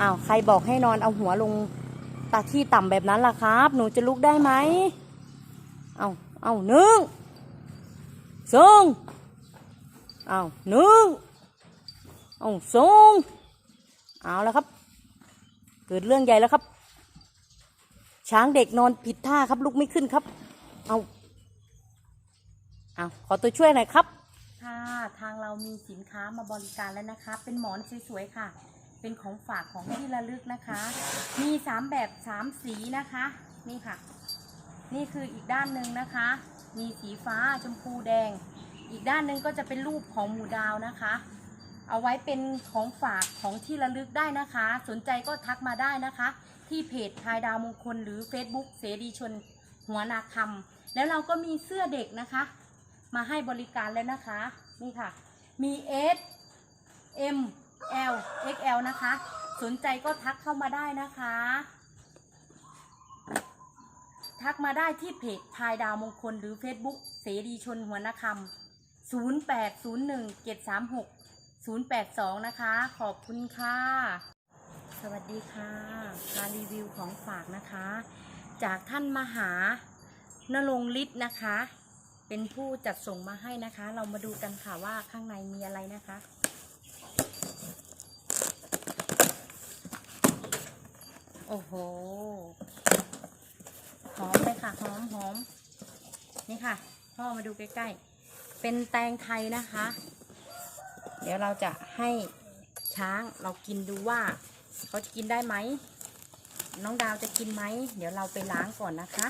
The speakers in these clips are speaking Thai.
อ้าวใครบอกให้นอนเอาหัวลงตาที่ต่ำแบบนั้นล่ะครับ หนูจะลุกได้ไหมเอาเอาหนึ่งสองเอาหนึ่งเอาสองเอาแล้วครับ เกิดเรื่องใหญ่แล้วครับ ช้างเด็กนอนผิดท่าครับ ลุกไม่ขึ้นครับ เอาเอาขอตัวช่วยหน่อยครับ ค่ะ ทางเรามีสินค้ามาบริการแล้วนะคะ เป็นหมอนสวยๆค่ะ เป็นของฝากของที่ระลึกนะคะ มีสามแบบสามสีนะคะ นี่ค่ะ นี่คืออีกด้านหนึ่งนะคะ มีสีฟ้าชมพูแดง อีกด้านหนึ่งก็จะเป็นรูปของหมูดาวนะคะ เอาไว้เป็นของฝากของที่ระลึกได้นะคะ สนใจก็ทักมาได้นะคะ ที่เพจทายดาวมงคล หรือ Facebook เสรีชนหัวนาคำแล้วเราก็มีเสื้อเด็กนะคะ มาให้บริการแล้วนะคะ นี่ค่ะ มี S M L XL นะคะ สนใจก็ทักเข้ามาได้นะคะ ทักมาได้ที่เพจพายดาวมงคลหรือ Facebook เสรีชนหัวนคำ0801 736 082 นะคะ ขอบคุณค่ะ สวัสดีค่ะมารรีวิวของฝากนะคะ จากท่านมหานรงค์ฤทธิ์นะคะ เป็นผู้จัดส่งมาให้นะคะ เรามาดูกันค่ะว่าข้างในมีอะไรนะคะ โอ้โห หอมเลยค่ะ หอมหอม นี่ค่ะ พ่อมาดูใกล้ๆ เป็นแตงไทยนะคะ เดี๋ยวเราจะให้ช้างเรากินดูว่าเขาจะกินได้ไหม น้องดาวจะกินไหม เดี๋ยวเราไปล้างก่อนนะคะ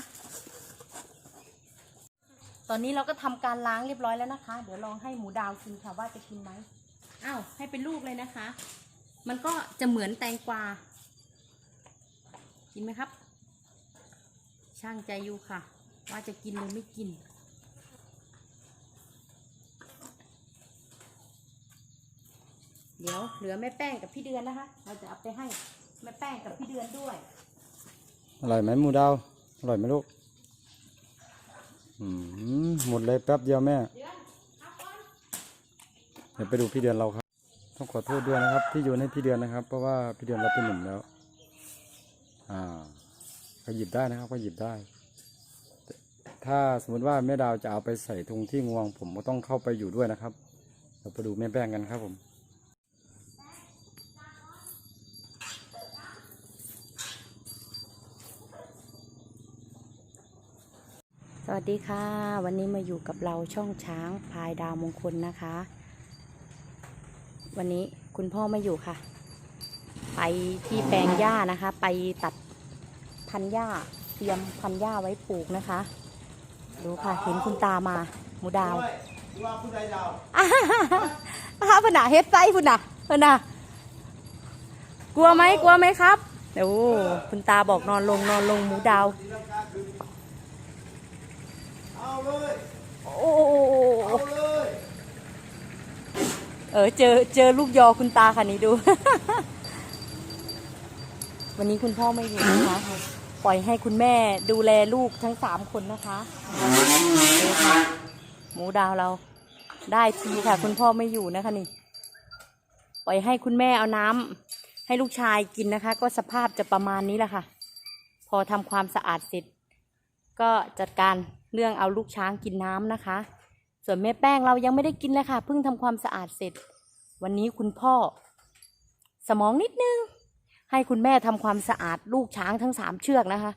ตอนนี้เราก็ทำการล้างเรียบร้อยแล้วนะคะ เดี๋ยวลองให้หมูดาวกินค่ะว่าจะกินไหม อ้าว ให้เป็นลูกเลยนะคะ มันก็จะเหมือนแตงกวา กินไหมครับ ช่างใจอยู่ค่ะ ว่าจะกินหรือไม่กิน เดี๋ยวเหลือแม่แป้งกับพี่เดือนนะคะ เราจะเอาไปให้แม่แป้งกับพี่เดือนด้วย อร่อยไหมหมูดาวอร่อยไหมลูกอืมหมดเลยแป๊บเดียวแม่ เดี๋ยวไปดูพี่เดือนเราครับ ต้องขอโทษด้วยนะครับ ที่โยนให้พี่เดือนนะครับ เพราะว่าพี่เดือนเราเป็นหนุ่มแล้ว ก็หยิบได้นะครับ ก็หยิบได้ ถ้าสมมติว่าแม่ดาวจะเอาไปใส่ถุงที่งวง ผมก็ต้องเข้าไปอยู่ด้วยนะครับ เราไปดูแม่แป้งกันครับผมสวัสดีค่ะ วันนี้มาอยู่กับเราช่องช้างพายดาวมงคลนะคะ วันนี้คุณพ่อไม่อยู่ค่ะ ไปที่แปลงหญ้านะคะ ไปตัด พันธุ์หญ้าเตรียมพันธุ์หญ้าไว้ปลูกนะคะ ดูค่ะเห็นคุณตามา หมูดาวว่าผู้ใดดาวอ้าพุ่นน่ะเฮ็ดไส้พุ่นน่ะพุ่นน่ะกลัวไหมกลัวไหมครับเดี๋ยวคุณตาบอกนอนลงนอนลงหมูดาวทีลังกาคืนเอาเลยโอ้เอาเลยเออเจอเจอลูกยอคุณตาค่ะนี่ดู วันนี้คุณพ่อไม่อยู่นะคะ ปล่อยให้คุณแม่ดูแลลูกทั้งสามคนนะคะหมูดาวเรา ได้ทีค่ะ คุณพ่อไม่อยู่นะคะนี่ ปล่อยให้คุณแม่เอาน้ำให้ลูกชายกินนะคะ ก็สภาพจะประมาณนี้แหละค่ะ พอทำความสะอาดเสร็จ ก็จัดการเรื่องเอาลูกช้างกินน้ำนะคะ ส่วนแม่แป้งเรายังไม่ได้กินเลยค่ะเพิ่งทำความสะอาดเสร็จ วันนี้คุณพ่อ สมองนิดนึง ให้คุณแม่ทำความสะอาดลูกช้างทั้งสามเชือกนะคะ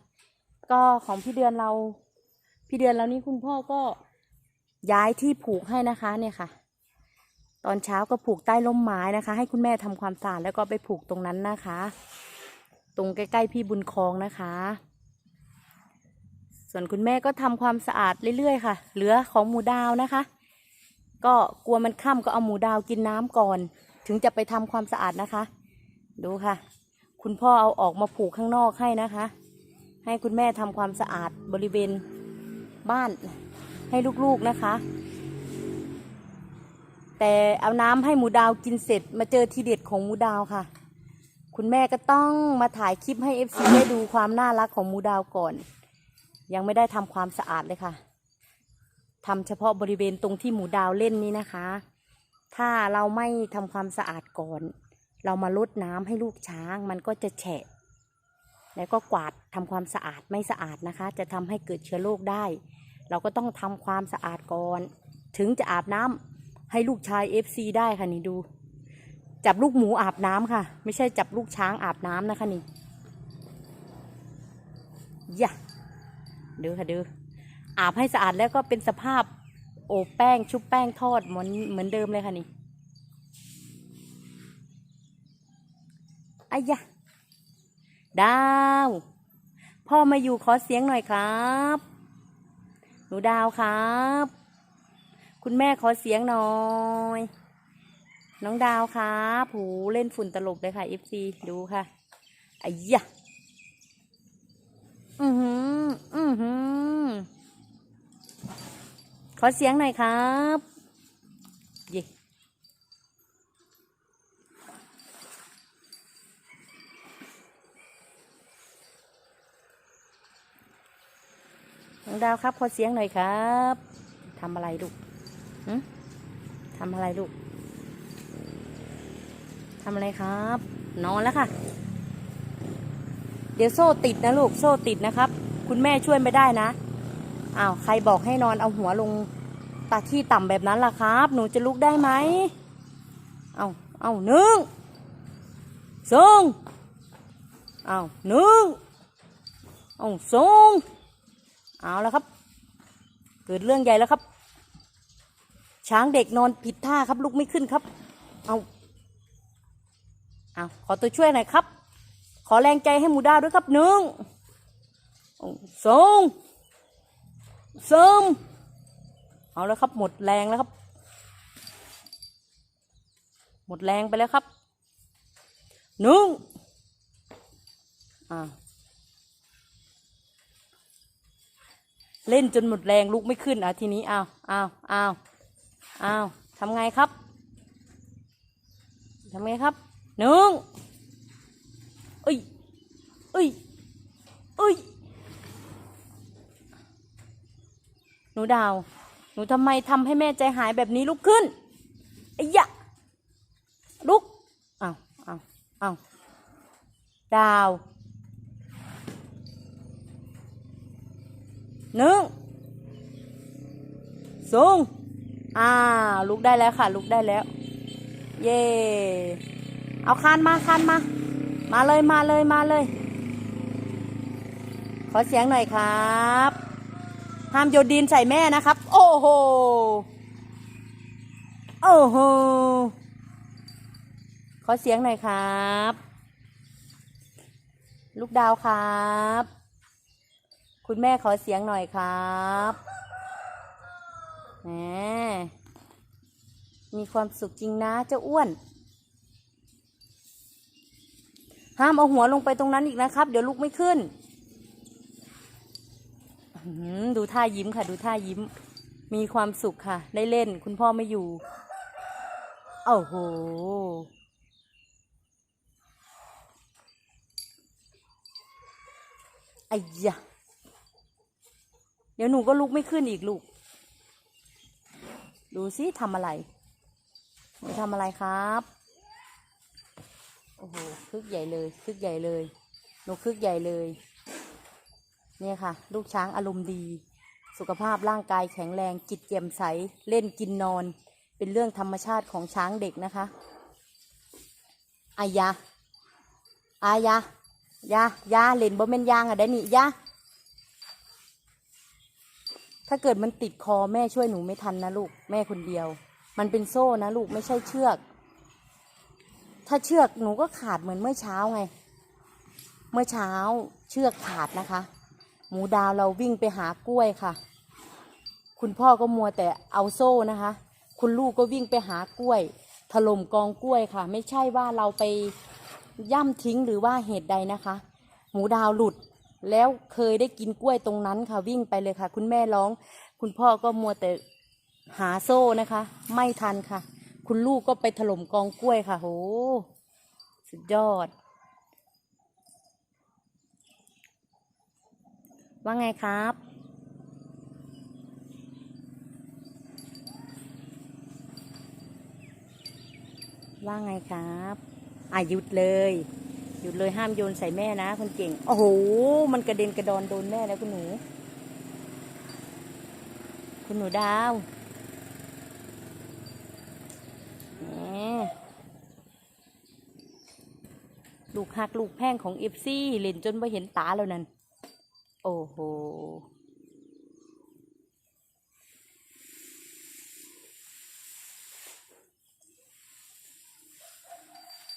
ก็ของพี่เดือนเรา พี่เดือนเรานี่คุณพ่อก็ย้ายที่ผูกให้นะคะเนี่ยค่ะ ตอนเช้าก็ผูกใต้ร่มไม้นะคะ ให้คุณแม่ทำความสะอาดแล้วก็ไปผูกตรงนั้นนะคะ ตรงใกล้ๆพี่บุญคลองนะคะ ส่วนคุณแม่ก็ทำความสะอาดเรื่อยๆค่ะ เหลือของหมูดาวนะคะ ก็กลัวมันค่ำก็เอาหมูดาวกินน้ำก่อน ถึงจะไปทำความสะอาดนะคะ ดูค่ะ คุณพ่อเอาออกมาผูกข้างนอกให้นะคะ ให้คุณแม่ทำความสะอาดบริเวณบ้านให้ลูกๆนะคะ แต่เอาน้ำให้หมูดาวกินเสร็จมาเจอทีเด็ดของหมูดาวค่ะ คุณแม่ก็ต้องมาถ่ายคลิปให้เอฟซีได้ดูความน่ารักของหมูดาวก่อน ยังไม่ได้ทำความสะอาดเลยค่ะทำเฉพาะบริเวณตรงที่หมูดาวเล่นนี้นะคะ ถ้าเราไม่ทำความสะอาดก่อน เรามาลดน้ำให้ลูกช้าง มันก็จะแฉะ แล้วก็กวาดทำความสะอาดไม่สะอาดนะคะ จะทำให้เกิดเชื้อโรคได้ เราก็ต้องทำความสะอาดก่อน ถึงจะอาบน้ำให้ลูกชาย FC ได้ค่ะนี่ดู จับลูกหมูอาบน้ำค่ะ ไม่ใช่จับลูกช้างอาบน้ำนะคะนี่ย่าดูค่ะดูอาบให้สะอาดแล้วก็เป็นสภาพโอบแป้งชุบแป้งทอดเหมือนเหมือนเดิมเลยค่ะนี่ อายะดาว พ่อมาอยู่ขอเสียงหน่อยครับ หนูดาวครับ คุณแม่ขอเสียงหน่อย น้องดาวครับผูเล่นฝุ่นตลบเลยค่ะ FC ดูค่ะอายะอือหือ อือหือ ขอเสียงหน่อยครับ น้องดาวครับ ขอเสียงหน่อยครับทำอะไรลูกทำอะไรลูกทำอะไรครับ นอนแล้วค่ะ เดี๋ยวโซ่ติดนะลูกโซ่ติดนะครับ คุณแม่ช่วยไม่ได้นะอ้าวใครบอกให้นอนเอาหัวลงตาที่ต่ำแบบนั้นล่ะครับ หนูจะลุกได้ไหมเอาเอาหนึ่งสองเอาหนึ่งเอาสอง เอาแล้วครับ เกิดเรื่องใหญ่แล้วครับ ช้างเด็กนอนผิดท่าครับ ลุกไม่ขึ้นครับ เอาเอาขอตัวช่วยหน่อยครับ ขอแรงใจให้หมูด้าด้วยครับหนึ่งสองสามเอาแล้วครับ หมดแรงแล้วครับ หมดแรงไปแล้วครับหนึ่งอ่า เล่นจนหมดแรงลุกไม่ขึ้นอะทีนี้อ้าวอ้าวอ้าวอ้าวทำไงครับทำไงครับหนึ่งเอ้ยเอ้ยเอ้ยหนูดาว หนูทำไมทำให้แม่ใจหายแบบนี้ลุกขึ้นไอ้ยะลุกอ้าวอ้าวอ้าวดาว หนึ่งสูงอ่า ลุกได้แล้วค่ะ ลุกได้แล้ว เย่เอาคานมาคานมา มาเลยมาเลยมาเลย ขอเสียงหน่อยครับห้ามโยนดินใส่แม่นะครับ โอ้โหโอ้โหขอเสียงหน่อยครับ ลูกดาวครับ คุณแม่ขอเสียงหน่อยครับแหมมีความสุขจริงนะเจ้าอ้วน ห้ามเอาหัวลงไปตรงนั้นอีกนะครับ เดี๋ยวลุกไม่ขึ้น ดูท่ายิ้มค่ะ ดูท่ายิ้ม มีความสุขค่ะ ได้เล่น คุณพ่อไม่อยู่โอ้โหไอ้ยะ เดี๋ยวหนูก็ลุกไม่ขึ้นอีกลูก ดูสิทำอะไรหนูทำอะไรครับ โอ้โหคึกใหญ่เลยคึกใหญ่เลยหนูคึกใหญ่เลย เนี่ยค่ะ ลูกช้างอารมณ์ดี สุขภาพร่างกายแข็งแรงจิตแจ่มใส เล่นกินนอน เป็นเรื่องธรรมชาติของช้างเด็กนะคะอายาอายายายาเล่นบ่แม่นยางอะได้นี่ยา ถ้าเกิดมันติดคอแม่ช่วยหนูไม่ทันนะลูกแม่คนเดียว มันเป็นโซ่นะลูกไม่ใช่เชือก ถ้าเชือกหนูก็ขาดเหมือนเมื่อเช้าไง เมื่อเช้าเชือกขาดนะคะ หมูดาวเราวิ่งไปหากล้วยค่ะ คุณพ่อก็มัวแต่เอาโซ่นะคะ คุณลูกก็วิ่งไปหากล้วย ถล่มกองกล้วยค่ะ ไม่ใช่ว่าเราไปย่ำทิ้งหรือว่าเหตุใดนะคะ หมูดาวหลุด แล้วเคยได้กินกล้วยตรงนั้นค่ะวิ่งไปเลยค่ะ คุณแม่ร้อง คุณพ่อก็มัวแต่หาโซ่นะคะ ไม่ทันค่ะ คุณลูกก็ไปถล่มกองกล้วยค่ะโหสุดยอด ว่าไงครับว่าไงครับอะหยุดเลย หยุดเลยห้ามโยนใส่แม่นะคนเก่ง โอ้โห มันกระเด็นกระดอนโดนแม่แล้วคุณหนู คุณหนูดาวลูกหักลูกแพ่งของเอฟซี่เล่นจนไม่เห็นตาแล้วนั่น โอ้โห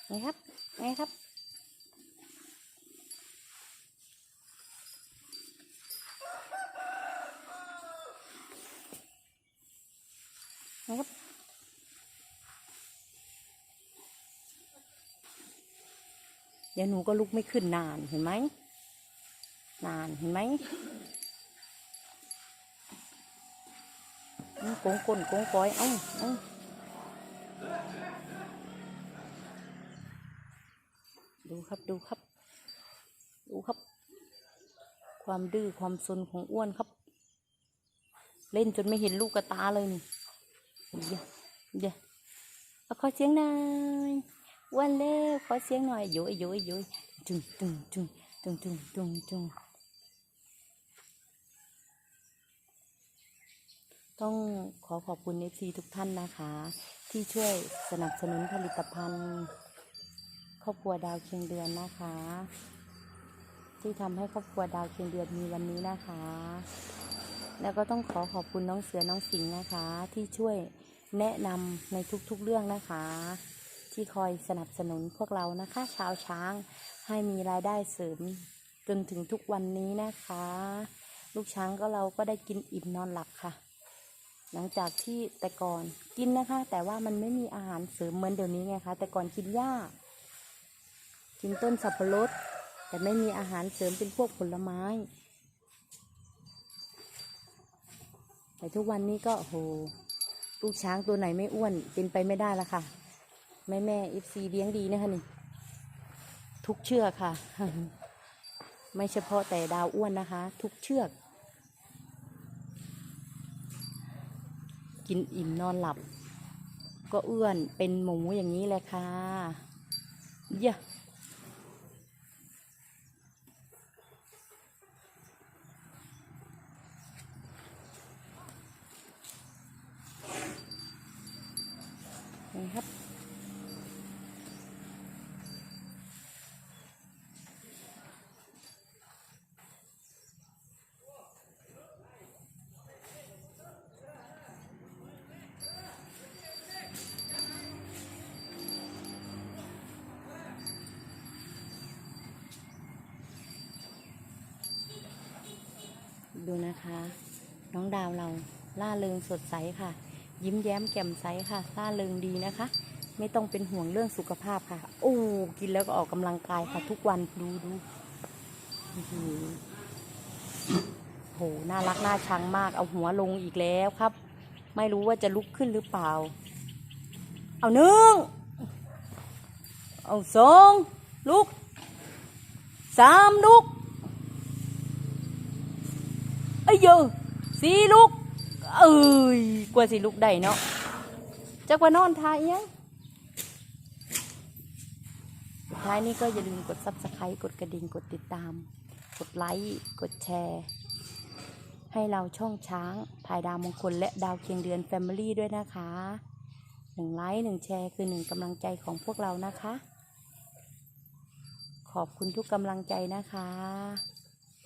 ไงครับ ไงครับ ไงครับเดี๋ยวหนูก็ลุกไม่ขึ้นนานเห็นไหม นานเห็นไหมอืมโกงก้นโกงก้อยเอ้าเอ้าดูครับดูครับ ดูครับ ความดื้อความซนของอ้วนครับ เล่นจนไม่เห็นลูกกระตาเลยนี่ เดี๋ยวเดี๋ยวขอเสียงหน่อยอ้วนเร็วขอเสียงหน่อยโยยโยยโยยจุงจุงจุงจุงจุงจุงจุงต้องขอขอบคุณเอฟซีทุกท่านนะคะ ที่ช่วยสนับสนุนผลิตภัณฑ์ครอบครัวดาวเคียงเดือนนะคะ ที่ทำให้ครอบครัวดาวเคียงเดือนมีวันนี้นะคะ แล้วก็ต้องขอขอบคุณน้องเสือน้องสิงห์นะคะ ที่ช่วยแนะนำในทุกๆเรื่องนะคะ ที่คอยสนับสนุนพวกเรานะคะ ชาวช้างให้มีรายได้เสริมจนถึงทุกวันนี้นะคะ ลูกช้างก็เราก็ได้กินอิ่มนอนหลับค่ะ หลังจากที่แต่ก่อนกินนะคะ แต่ว่ามันไม่มีอาหารเสริมเหมือนเดี๋ยวนี้ไงคะ แต่ก่อนกินหญ้า กินต้นสับปะรดแต่ไม่มีอาหารเสริมเป็นพวกผลไม้ แต่ทุกวันนี้ก็โหลูกช้างตัวไหนไม่อ้วนเป็นไปไม่ได้ละค่ะ แม่แม่อิฟซีเลี้ยงดีนะคะนี่ ทุกเชือกค่ะ ไม่เฉพาะแต่ดาวอ้วนนะคะ ทุกเชือก กินอิ่มนอนหลับ ก็อ้วนเป็นหมูอย่างนี้แหละค่ะเยอะ ดูนะคะ น้องดาวเราล่าเริงสดใสค่ะ ยิ้มแย้มแจ่มใสค่ะล่าเริงดีนะคะ ไม่ต้องเป็นห่วงเรื่องสุขภาพค่ะ โอ้กินแล้วก็ออกกำลังกายค่ะ ทุกวันดูดูอื้อหือโหน่ารักน่าชังมากเอาหัวลงอีกแล้วครับ ไม่รู้ว่าจะลุกขึ้นหรือเปล่า เอาหนึ่งเอาสองลุกสามลุก เยเยอะสีลูกเอ้ยกว่าสีลูกได้เนาะจักว่านอนทายยังสุดท้ายนี้ก็อย่าลืมกด subscribe กดกระดิ่งกดติดตาม กดไลค์กดแชร์ ให้เราช่องช้างพายดาวมงคลและดาวเคียงเดือน Family ด้วยนะคะหนึ่งไลค์หนึ่งแชร์คือหนึ่งกำลังใจของพวกเรานะคะ ขอบคุณทุกกำลังใจนะคะ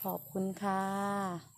ขอบคุณค่ะ